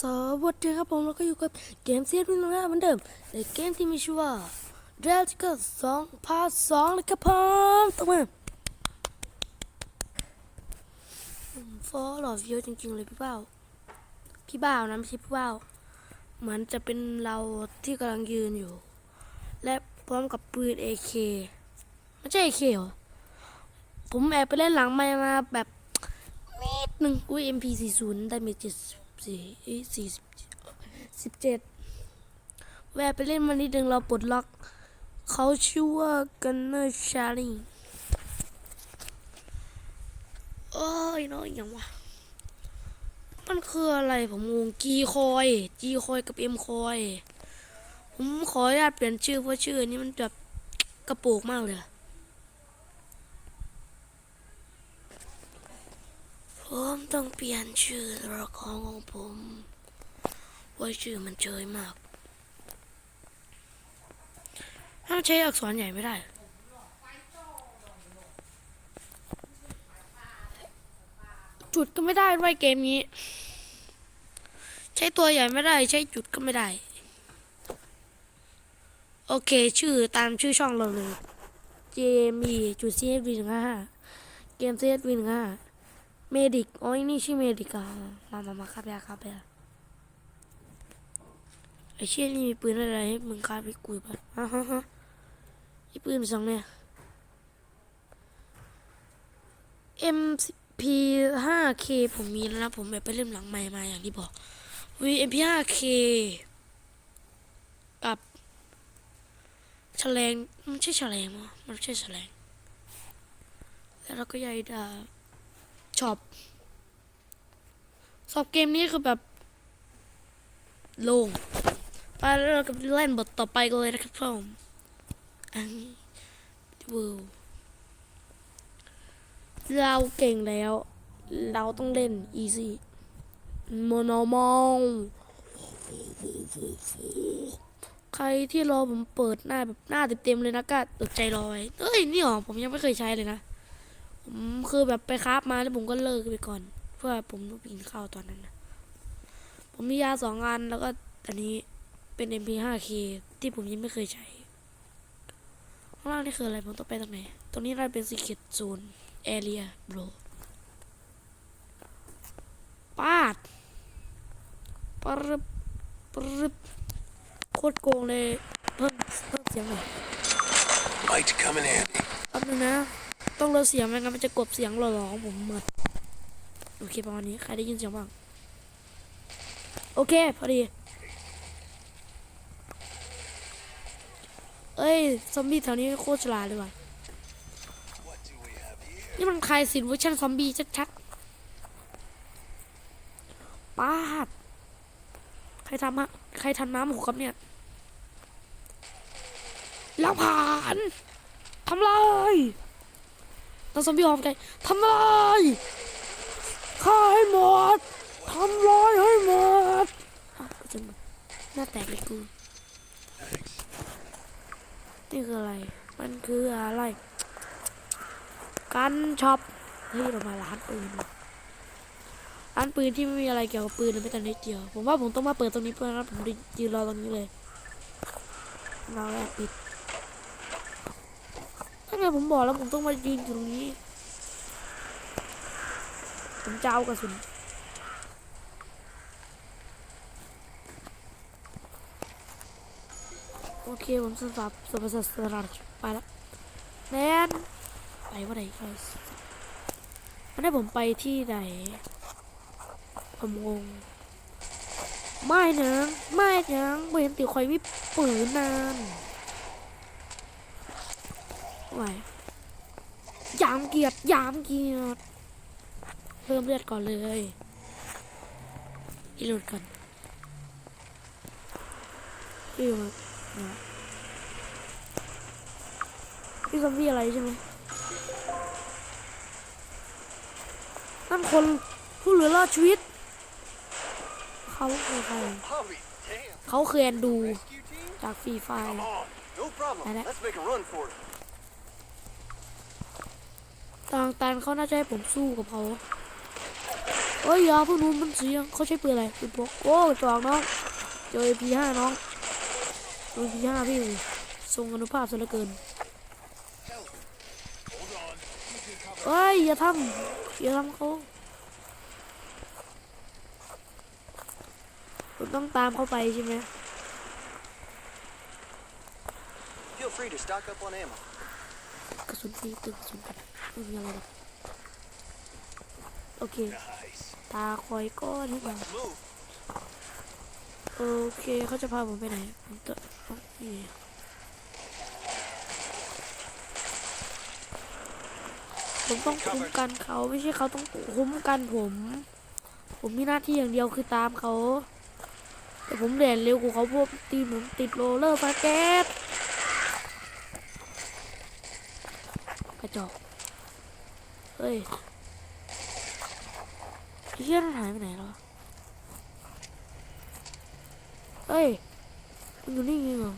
สวัสดีครับผมแล้วก็อยู่กับเกมเซียนวินนะเหมือนเดิมในเกมที่มีชื่อว่า d r a g o n สองพาร์ทสองเลยครับผมตัวมาฟอลหล่อเยอะจริงๆเลยพี่เบ้าพี่บ่าวนะไม่ใช่พี่บ่าวเหมือนจะเป็นเราที่กำลังยืนอยู่ และพร้อมกับปืน AK ไม่ใช่ AK เหรอ ผมแอบไปเล่นหลังไม่มาแบบนิดหนึ่งอุ้ย MP40 ได้มีเจ็ด สี่สี่สิบเจ็ดแวะไปเล่นมานิดหนึ่งเราปลดล็อกเขาชื่อว่ากันเนอร์ชาลีโอ้ยน้อยอย่างวะ มันคืออะไรผมงงจีคอยจีคอยกับเอ็มคอย ผมขออนุญาตเปลี่ยนชื่อเพราะชื่อนี้มันแบบกระโปกมากเลยอะ ผมต้องเปลี่ยนชื่อตัวละครของผมว่าชื่อมันเจยมาก ถ้าใช้อักษรใหญ่ไม่ได้ จุดก็ไม่ได้ด้วยเกมนี้ ใช้ตัวใหญ่ไม่ได้ ใช้จุดก็ไม่ได้ โอเค ชื่อตามชื่อช่องเราเลย JME จุด CSV หนึ่งห้าเกม CSV หนึ่งห้า เมดิกอ๋อนี่ชื่อเมดิกอะมามามาครับยาครับยาไอเชี่ยนี่มีปืนอะไรให้มึงคาบไปกุยปะฮะฮะฮะไอปืนสองเนี่ย MP 5K ผมมีแล้วนะผมแบบไปเล่มหลังใหม่มาอย่างที่บอกวี MP 5K กับแฉลงมันใช่แฉลงมั้ยมันไม่ใช่แฉลงแล้วเราก็ใหญ่ดาบ ช็อปสอบเกมนี้คือแบบลงไปเราก็เล่นบทต่อไปกันเลยนะครับผมอันวูเราเก่งแล้ว เราต้องเล่น easy normal ใครที่รอผมเปิดหน้าแบบหน้าเต็มๆเลยนะก็อดใจรอไว้เอ้ย นี่หรอ ผมยังไม่เคยใช้เลยนะ คือแบบไปคราฟมาแล้วผมก็เลิกไปก่อน เพื่อผมต้องไปกินข้าวตอนนั้นนะผมมียาสองอันแล้วก็อันนี้เป็น MP5K ที่ผมยังไม่เคยใช้ ข้างล่างนี่คืออะไร ผมต้องไปตรงไหน ตรงนี้น่าจะเป็น Secret Zone Area Bro ปาดปรึบปรึบโคตรโกงเลย เพิ่มเพิ่มเสียงหน่อย Might come in handy. แป๊บนึงนะ ต้องลดเสียงไม่งั้นมันจะกบเสียงหล่อๆของผมหมดโอเคประมาณนี้ใครได้ยินเสียงบ้างโอเคพอดี เอ้ยซอมบี้แถวนี้โคตรฉลาดเลยว่ะนี่มันใคลายสินเวอร์ชันซอมบี้ชัดๆป้าดใครทำฮะใครทำน้ำหกครับเนี่ยแล้วผ่านทำลย ตอนซอมบี้ออกใจทำลายฆ่าให้หมดทำลายให้หมดอะจนหน้าแตกเลยกูนี่คืออะไร มันคืออะไร กันช็อปเฮ้ยเรามาร้านปืนร้านปืนที่ไม่มีอะไรเกี่ยวกับปืนเลยไม่แต่นิดเดียว ผมว่าผมต้องมาเปิดตรงนี้เพื่อนนะผมยืนรอตรงนี้เลยเราแอบปิด ถ้าไงผมบอกแล้วผมต้องมายืนอยู่ตรงนี้ ผมจะเอากระสุนโอเคผมสลับสลับสลับสับไปแล้วแนนไปว่าไหนเขามันให้ผมไปที่ไหนผมงงไม่นะไม่นะเห็นติคอยวิปืนนาน ไหวยามเกียรติยามเกียรติเพิ่มเลือดก่อนเลยอีหลุดก่อนพี่มานะพี่ซอมบี้อะไรใช่ไหมนั่นคนผู้เหลือรอดชีวิต เขาคือใคร Hobby, damn. เขาคือแอนดู Rescue team? จากฟรีไฟ Come on. No problem. Alright. Let's ทางตันเขาน่าจะให้ผมสู้กับเขาเอ้ยยาพวกนู้นมันเสียงเขาใช้ปืนอะไรปืนพกโอ้จอกน้องเจอ MP5 น้อง MP5 พี่ทรงอนุภาพซะเหลือเกินเอ้ยอย่าทำอย่าทำเขาผมต้องตามเขาไปใช่ไหม Feel free to stock up on ammo. สุนฟรีตึกสุนกันไม่มีอะไรโอเค ตาคอยก้อนให้มา Move. โอเคเขาจะพาผมไปไหนผมจะโอเคผมต้องคุ้มกันเขาไม่ใช่เขาต้องคุ้มกันผม ผมมีหน้าที่อย่างเดียวคือตามเขา แต่ผมเด่นเร็วกว่าเขาพวกตีผมติดโรลเลอร์ฟาเกต กระจอก เฮ้ยไอ้เชี่ยนั่นหายไปไหนแล้วเฮ้ยมันอยู่นี่ไงเหรอ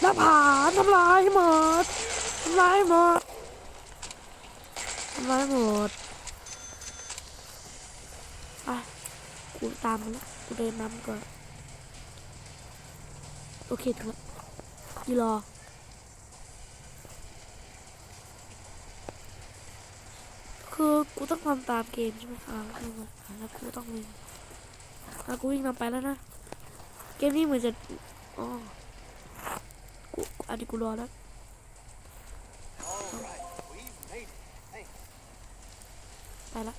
หน้าผาทำลายหมดทำลายหมดทำลายหมดไปกูตามมันแล้วกูเดินนำก่อน โอเคถึงแล้วยีรอ คือกูต้องทำตามเกมใช่ไหมอ่าคือมันอ่าแล้วกูต้องวิ่งอะกูวิ่งนำไปแล้วนะ เกมนี้เหมือนจะอ๋อกูอันนี้กูรอแล้ว All right. We've made it. Thanks. ไปละ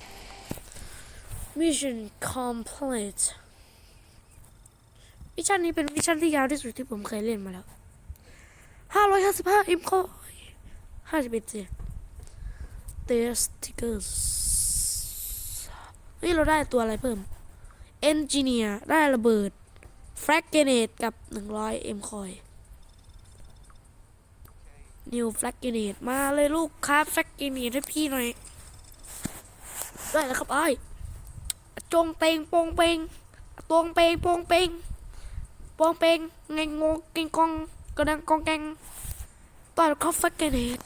Mission complete มิชชั่นนี้เป็นมิชชั่นที่ยาวที่สุดที่ผมเคยเล่นมาแล้ว 555 อิมคอย51 เจ Testicles เฮ้ยเราได้ตัวอะไรเพิ่ม Engineer ได้ระเบิด Frag Grenade กับ100 M Coin New Frag Grenade มาเลยลูกค้า Frag Grenade ให้พี่หน่อย ได้แล้วครับไอ้จงเตงโปงเปงตวงเปงโปงเปงโปงเปงไงงงกิงกองกระดังกองแกงต่อยเข้าแฟกเกเนต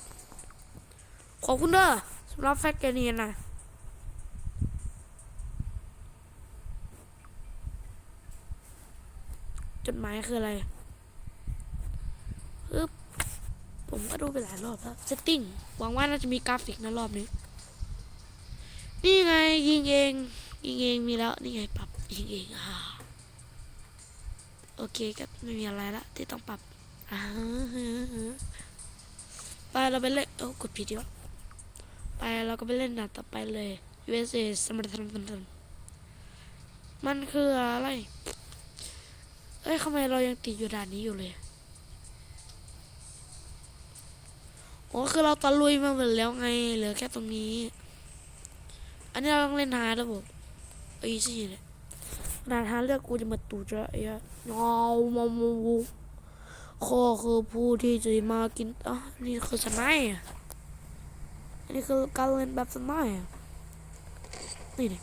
ขอบคุณเด้อสำหรับแฟกเกเนตนะจดหมายคืออะไรอึ๊บผมก็ดูไปหลายรอบแล้ว setting หวังว่าน่าจะมีกราฟิกนะรอบนี้ นี่ไงยิงเอง ยิงเองมีแล้ว นี่ไงปรับยิงเองอ่าโอเคก็ไม่มีอะไรละที่ต้องปรับอ่าไปเราไปเล่นโอ้กดผิดดีวะ ไปเราก็ไปเล่นด่านต่อไปเลย USA สมรรถนะมันคืออะไร เอ้ยทำไมเรายังติดอยู่ด่านนี้อยู่เลยอ๋อคือเราตะลุยมาหมดแล้วไง เหลือแค่ตรงนี้ อันนี้เราต้องเล่นหาระบบเอ้ยสิเนี่ยขนาดหาเลือกกูจะมาตูจะไอ้อะเงามอมูข้อคือผู้ที่จะมากินอะนี่คือสไน อันนี้คือการเล่นแบบสไนด์อะนี่เนี่ย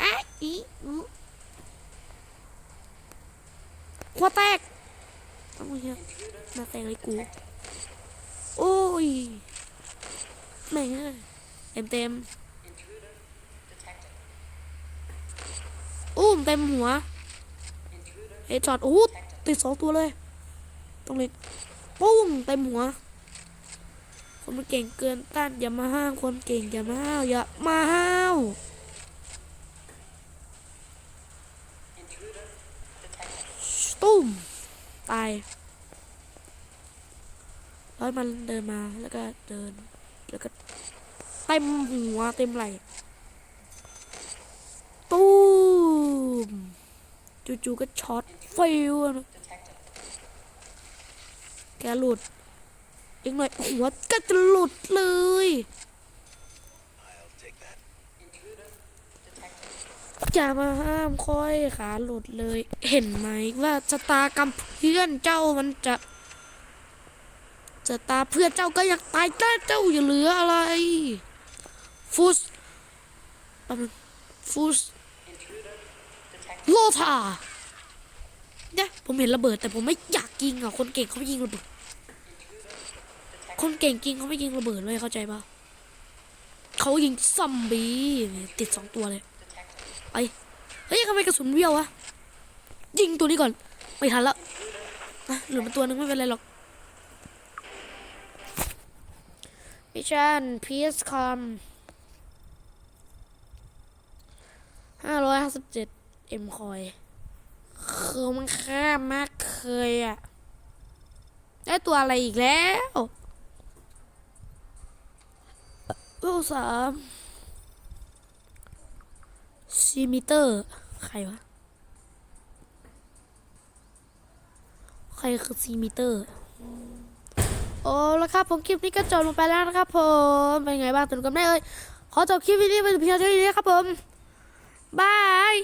อะอีอือหัวแตกเอาเหี้ยหน้าแตกเลยกูโอ้ยแม่งเต็มเต็มอุ้มเต็มหัวเฮดช็อตโอ้ติดสองตัวเลยต้องเล่นปุ้มเต็มหัว คนมันเก่งเกินต้านอย่ามาห้าวคนเก่งอย่ามาห้าวอย่ามาห้าวตุ้มตายร้อยมันเดินมาแล้วก็เดิน แล้วก็เต็มหัวเต็มไหล่ตูมจู่ๆก็ช็อตฟิวแกหลุด อีกหน่อยหัวก็จะหลุดเลย I'll take that. อย่ามาห้ามค่อยขาหลุดเลย เห็นไหมว่าชะตากรรมเพื่อนเจ้ามันจะชะตาเพื่อนเจ้าก็ยังตายแต่เจ้าอย่าเหลืออะไร ฟุสแป๊บนึงฟุสโลธาเนี่ยผมเห็นระเบิดแต่ผมไม่อยากยิงอะ คนเก่งเขาไม่ยิงระเบิด คนเก่งจริงเขาไม่ยิงระเบิดเลยเข้าใจปะเขายิงซอมบี้ติดสองตัวเลยไปเฮ้ยทำไมกระสุนเบี้ยววะยิงตัวนี้ก่อนไม่ทันแล้วอะหลือมาตัวนึงไม่เป็นไรหรอกมิชชั่นพีสคอมห้าร้อยห้าสิบเจ็ดเอ็มคอยคือมันข้ามากเคยอะได้ตัวอะไรอีกแล้ว โอ้สามซีมิเตอร์ ใครวะ ใครคือซีมิเตอร์ โอ้แล้วครับ ผมคลิปนี้ก็จบลงไปแล้วนะครับผม เป็นไงบ้างสนุกกันไหมเอ่ย ขอจบคลิปวิดีโอไปเพียงเท่านี้นะครับผม บาย